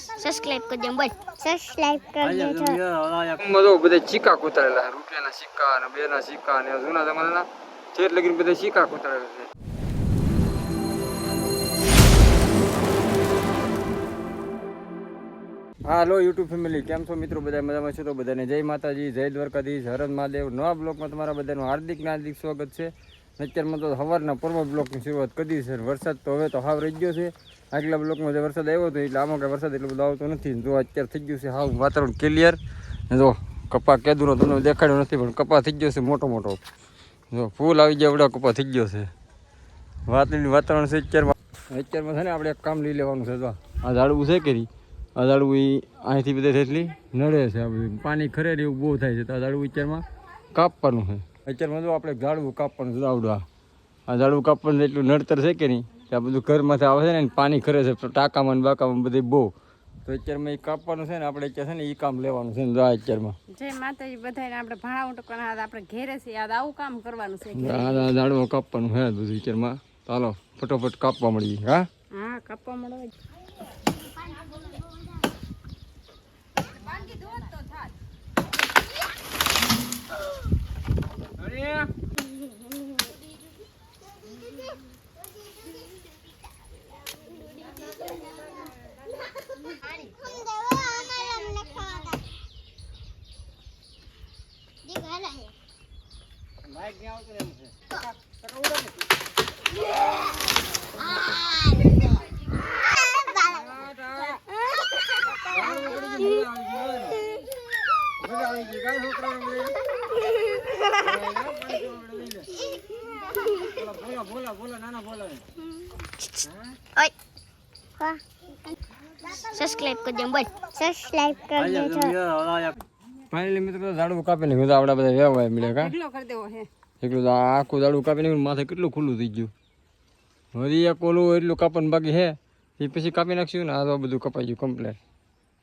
Subscribe કરજો બોલ. Subscribe મજો બધા સિક્કા કોતરેલા રૂપિયાના સિક્કા અને બે ના સિક્કા અને જૂના જમાનાના. છેટ લગીને બધા સિક્કા કોતરેલા છે. હાલો યુટ્યુબ ફેમિલી કેમ છો મિત્રો? બધા મજામાં છો? તો બધાને જય માતાજી જય દ્વારકાધીશ હરદ મહાદેવ. નવા બ્લોકમાં તમારા બધાનું હાર્દિક ને હાર્દિક સ્વાગત છે. અત્યારમાં તો સવારના પૂર્વ બ્લોકની શરૂઆત કરી છે વરસાદ તો હવે તો હાવ રહી ગયો છે. આગલા બ્લોકમાં જે વરસાદ આવ્યો હતો એટલે આમાં કાંઈ વરસાદ એટલો બધો આવતો નથી. જો અત્યારે થઈ ગયું છે હાવ વાતાવરણ ક્લિયર જો કપા કેદુનો તમને દેખાડ્યો નથી, પણ કપા થઈ ગયો છે મોટો મોટો. જો ફૂલ આવી ગયા એવડા કપા થઈ ગયો છે. વાતની વાતાવરણ છે અત્યારમાં અત્યારમાં છે ને આપણે એક કામ લઈ લેવાનું છે, જો. આ ઝાડવું છે કરી. આ ઝાડવું એ અહીંથી બધે એટલી નડે છે પાણી ખરે એવું બહુ થાય છે, તો આ ઝાડવું અત્યારમાં કાપવાનું છે. અત્યારમાં જો આપણે ઝાડવું કાપવાનું છે, આવડું. આ ઝાડવું કાપવાનું એટલું નડતર છે કે નહીં? આ બધું ઘરમાંથી આવે છે ને પાણી ખરે છે ટાંકામાં ને બાકામાં બધી બહુ. તો અત્યારમાં એ કાપવાનું છે ને આપણે અત્યારે છે ને એ કામ લેવાનું છે ને આ અત્યારમાં. જય માતાજી બધાને આપણે ભાણા ઉટકવાના હાથ આપણે ઘેરે છે યાદ આવું કામ કરવાનું છે હા ઝાડવું કાપવાનું છે બધું અત્યારમાં. ચાલો ફટોફટ કાપવા મળીએ હા? હા કાપવા મળો સબસ્ક્રાઇબ કરજો બોલ સબસ્ક્રાઇબ કરજો ફાઇનલી મિત્રો ઝાડું કાપી નાખ્યું તો આપણા બધા વ્યવહાર મળ્યા કા? એટલું કરી દેવો હે? એકલું તો આખું ઝાડું કાપી નાખ્યું માથે કેટલું ખુલ્લું થઈ ગયું. હજી એક ઓલું એટલું કાપવાનું બાકી છે. એ પછી કાપી નાખશું ને આ તો બધું કપાઈ ગયું કમ્પ્લેટ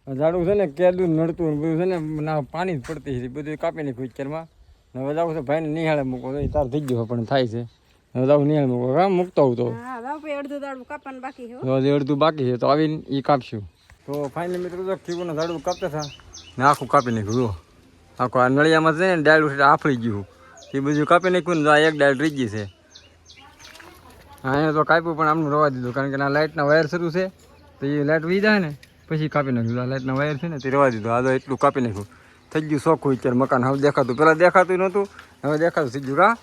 ઝાડું છે ને કેદું નડતું બધું છે ને ના પાણી જ પડતી હતી બધું કાપી નાખ્યું અત્યારમાં. હવે જાવ છે ભાઈને નિહાળે મૂકો તો એ તાર થઈ ગયો પણ થાય છે. હવે જાવ નિહાળે મૂકો હા મૂકતો હું તો અડધું બાકી તો છે તો આવીને એ કાપશું. તો ફાઇનલી મિત્રો તો કીવું ઝાડું કાપતા હતા ને આખું કાપી નાખ્યું આખું આ નળિયામાં છે ને ડાળ ઉઠી આફળી ગયું. એ બધું કાપી નાખ્યું ને તો આ એક ડાળ રહી ગઈ છે. અહીંયા તો કાપ્યું પણ આમનું રવા દીધું કારણ કે આ લાઇટના વાયર શરૂ છે તો એ લાઇટ વી જાય ને પછી કાપી નાખ્યું. આ લાઇટના વાયર છે ને તે રવા દીધું. આ તો એટલું કાપી નાખ્યું. થઈ ગયું શોખું અત્યારે મકાન હવે દેખાતું. પહેલાં દેખાતું નહોતું હવે દેખાતું થઈ ગયું કા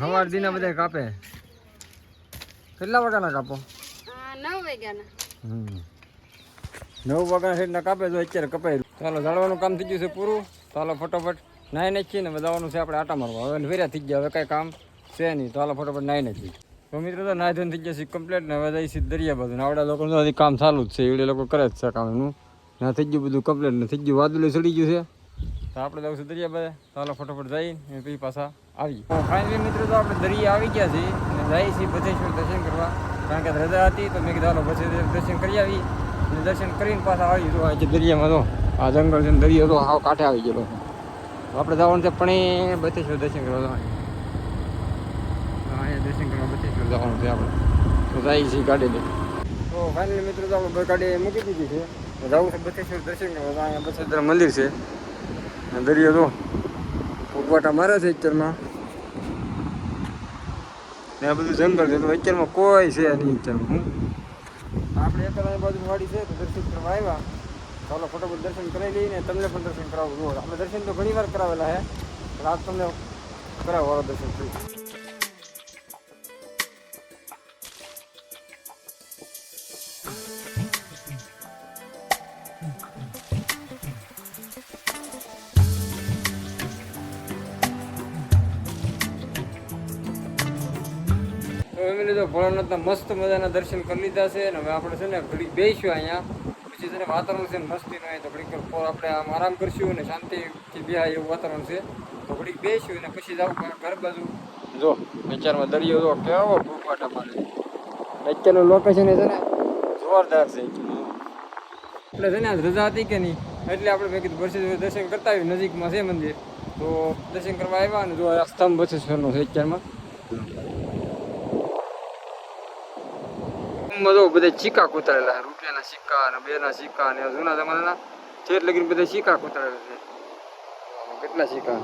હવાર દીના બધા કાપે. કેટલા વાગ્યાના કાપો? નવ વાગ્યાના. હમ. નવ વાગ્યા હેઠના કાપે તો અત્યારે કપાયું. ચાલો ઝાડવાનું કામ થઈ ગયું છે પૂરું. ચાલો ફટોફટ નાહી નાખીએ ને બધાવાનું છે આપણે આટા મારવા. હવે ફેર્યા થઈ ગયા, હવે કાંઈ કામ છે નહીં. ચાલો ફટોફટ નાહી નાખીએ. તો મિત્રો તો નાહી ધોઈને થઈ જશે કમ્પ્લીટ ને હવે જઈ સીધ દરિયા બાજુ. આવડા લોકો હજી કામ ચાલુ જ છે. એવડે લોકો કરે જ છે કામ એનું. ના થઈ ગયું બધું કમ્પ્લીટ ને થઈ ગયું વાદળું ચડી ગયું છે. તો આપણે છું દરિયા બાજુ. ચાલો ફટોફટ જઈને પછી પાછા આવીએ. ફાઇનલી મિત્રો તો આપણે દરિયા આવી ગયા છીએ અને જઈએ છીએ બચેશ્વર દર્શન કરવા. કારણ કે રજા હતી તો મેં કીધું ચાલો બચેશ્વર દર્શન કરી આવી દર્શન કરીને પાછા આવી ગયો આજે દરિયામાં તો આ જંગલ છે દરિયો તો હાવ કાંઠે આવી ગયેલો આપણે જવાનું છે પણ બચેશ્વર દર્શન કરવા જવાનું અહીંયા દર્શન કરવા બચેશ્વર જવાનું છે આપણે. તો જાય છીએ ગાડી લઈ તો ફાઇનલી મિત્રો તો આપણે ગાડી મૂકી દીધી છે. જવું છે બચેશ્વર દર્શન કરવા. તો અહીંયા બચેશ્વર મંદિર છે. દરિયો તો ઉગવાટા મારે છે અત્યારમાં. ને આ બધું જંગલ છે. તો અત્યારમાં કોઈ છે નહીં અત્યારમાં. હું આપણે એક જ બાજુ વાડી છે, તો દર્શન કરવા આવ્યા. ચાલો ફટોફટ દર્શન કરાવી લઈને તમને પણ દર્શન કરાવું. જુઓ આપણે દર્શન તો ઘણી વાર કરાવેલા છે આજ તમને કરાવવાળો દર્શન. થયું તો ભોળાનાથના મસ્ત મજાના દર્શન કરી લીધા છે અને હવે આપણે છે ને ઘડીક બેસીશું અહીંયા. પછી છે ને વાતાવરણ છે ને મસ્તીનું અહીંયા તો ઘડીક આપણે આમ આરામ કરશું અને શાંતિથી બે એવું વાતાવરણ છે. તો ઘડીક બેસીશું અને પછી જાવ ઘર બાજુ. જો, વિચારમાં દરિયો જો કેવો ભૂપાટા મારે અત્યારનું લોકેશન છે ને જોરદાર છે. એટલે છે ને રજા હતી કે નહીં? એટલે આપણે મેં કીધું વર્ષે દર્શન કરતા આવ્યું નજીકમાં છે મંદિર. તો દર્શન કરવા આવ્યા અને જો આ સ્તંભ બચેશ્વરનો છે અત્યારમાં. ગામમાં જો બધા ચીકા કોતરેલા રૂપિયાના સિક્કા અને બેના સિક્કા અને જૂના જમાનાના. છેટ લગીને બધા સિક્કા કોતરેલા છે. કેટલા સિક્કા?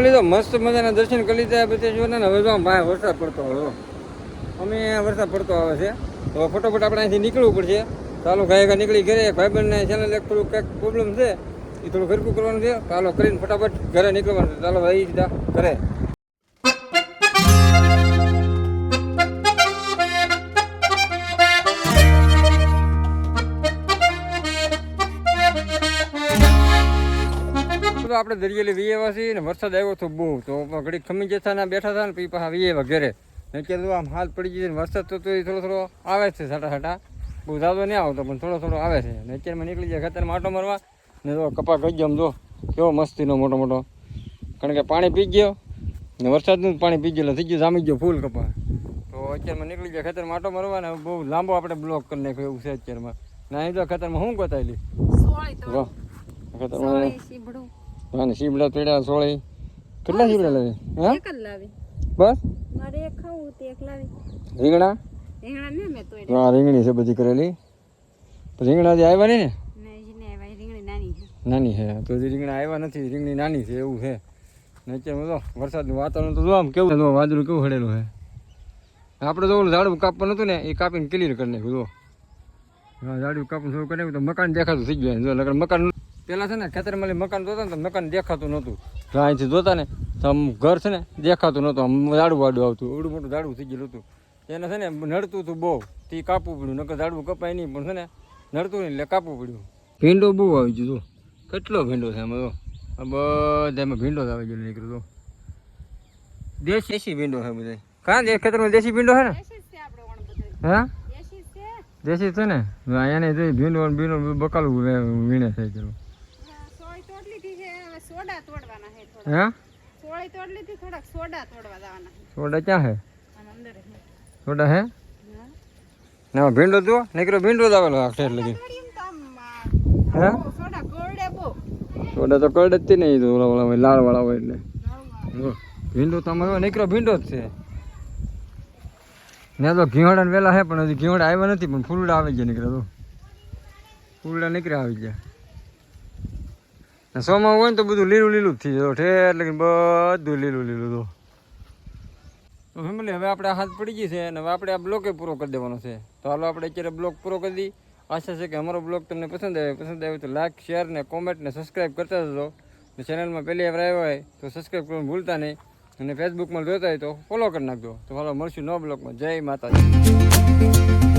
તો લીધો મસ્ત મજાના દર્શન કરી લીધા પછી જો ને હવે જો ભાઈ વરસાદ પડતો હતો અમે અમે વરસાદ પડતો આવે છે. તો ફટોફટ આપણે અહીંથી નીકળવું પડશે. ચાલો ગાય નીકળી ઘરે, ભાઈબંધને ચેનલ એક થોડું કંઈક પ્રોબ્લેમ છે, એ થોડું ઘરકું કરવાનું છે. ચાલો કરીને ફટાફટ ઘરે નીકળવાનું ચાલો ભાઈ, સીધા ઘરે. આપણે દરિયેલી વીએવા છીએ ને વરસાદ આવ્યો હતો બહુ. તો ઘડી ખમી જતા ના બેઠા હતા ને પછી પાછા વીએવા ઘરે. ને કે આમ હાલ પડી ગઈ વરસાદ તો થોડો થોડો આવે છે સાટા સાટા. બહુ ઝાઝો નહીં આવતો પણ થોડો થોડો આવે છે. ને અત્યારમાં નીકળી જાય ખેતરમાં આટો મારવા. ને તો કપા ગઈ ગયો જો કેવો મસ્તીનો મોટો મોટો. કારણ કે પાણી પી ગયો ને વરસાદનું પાણી પી ગયેલું થઈ ગયું જામી ગયો ફૂલ કપા. તો અત્યારમાં નીકળી જાય ખેતરમાં આટો મારવા ને બહુ લાંબો આપણે બ્લોક કરી નાખ્યો એવું છે અત્યારમાં. ના એ તો ખેતરમાં શું ગોતાયેલી? ખેતરમાં સોળી સીભડું પેડા સોળી. કેટલા સીબડા લાવી? હા? બસ? મારે એક ખાવું તે એક લાવી. રીંગણા? રીંગણા ને મે તોડ્યા. હા રીંગણી છે બધી કરેલી. રીંગણા જે આવ્યા ને? નાની છે. તો હજી રીંગણા આવ્યા નથી. રીંગણી નાની છે એવું છે. નીચે તો વરસાદનું વાતાવરણ તો જો આમ કેવું જો વાદળું કેવું હડેલું છે. આપણે જો ઓલું ઝાડવું કાપવાનું હતું ને એ કાપીને ક્લિયર કરી નાખ્યું જો. હા ઝાડવું કાપવાનું શરૂ કરી તો મકાન દેખાતું થઈ ગયું જો નકર મકાન પેલા છે ને ખેતરમાં મકાન જોતા ને તો મકાન દેખાતું નહોતું. તો અહીંથી જોતા ને તો આમ ઘર છે ને દેખાતું નહોતું. આમ ઝાડું વાડું આવતું. એવડું મોટું ઝાડું થઈ ગયેલું હતું. એને છે ને નડતું હતું બહુ. તે કાપવું પડ્યું. નકર ઝાડવું કપાય નહીં. પણ છે ને નડતું નહીં એટલે કાપવું પડ્યું. ભીંડો બહુ આવી ગયો જો. કેટલો ભીંડો છે એમાં તો બધા એમાં ભીંડો જ આવી ગયો નીકળ્યો તો દેશી દેશી ભીંડો છે બધા કાં જે ખેતરમાં દેશી ભીંડો છે ને? હા? દેશી છે. ને? અહીંયા ને ભીંડો ભીંડો બકાલું વીણે છે ચલો લીધી છે હવે સોડા તોડવાના છે થોડા હા? સોળી તોડ લીધી થોડાક સોડા તોડવા જવાના. સોડા ક્યાં હે? અંદર. સોડા હે? હા. ના ભીંડો જો નીકળ્યો ભીંડો જ આવેલો આ ઠેર લગી. તો હે? સોડા તો કડ જ તે નહીં તો ઓલા ઓલા હોય લાળ વાળા હોય એટલે. ભીંડો તમારો નીકળો ભીંડો જ છે. ને તો ઘીવડા વેલા હે પણ હજી ઘીવડા આવ્યા નથી પણ ફૂલડા આવી ગયા નીકળ્યા તો. ફૂલડા નીકળ્યા આવી ગયા. સોમાં હોય ને તો બધું લીલું લીલું જ થઈ જતો ઠેર લગીને બધું લીલું લીલું તો. તો ફેમિલી, હવે આપણે હાથ પડી ગઈ છે અને હવે આપણે આ બ્લોકે પૂરો કરી દેવાનો છે. તો હાલો આપણે અત્યારે બ્લોક પૂરો કરી દઈએ આશા છે કે અમારો બ્લોગ તમને પસંદ આવે પસંદ આવે તો લાઇક શેર ને કોમેન્ટ ને સબસ્ક્રાઈબ કરતા જજો. ને ચેનલમાં પહેલી વાર આવ્યા હોય તો સબસ્ક્રાઈબ કરવાનું ભૂલતા નહીં. અને ફેસબુકમાં જોતા હોય તો ફોલો કરી નાખજો. તો હાલો મળશું નવા બ્લોગમાં જય માતાજી.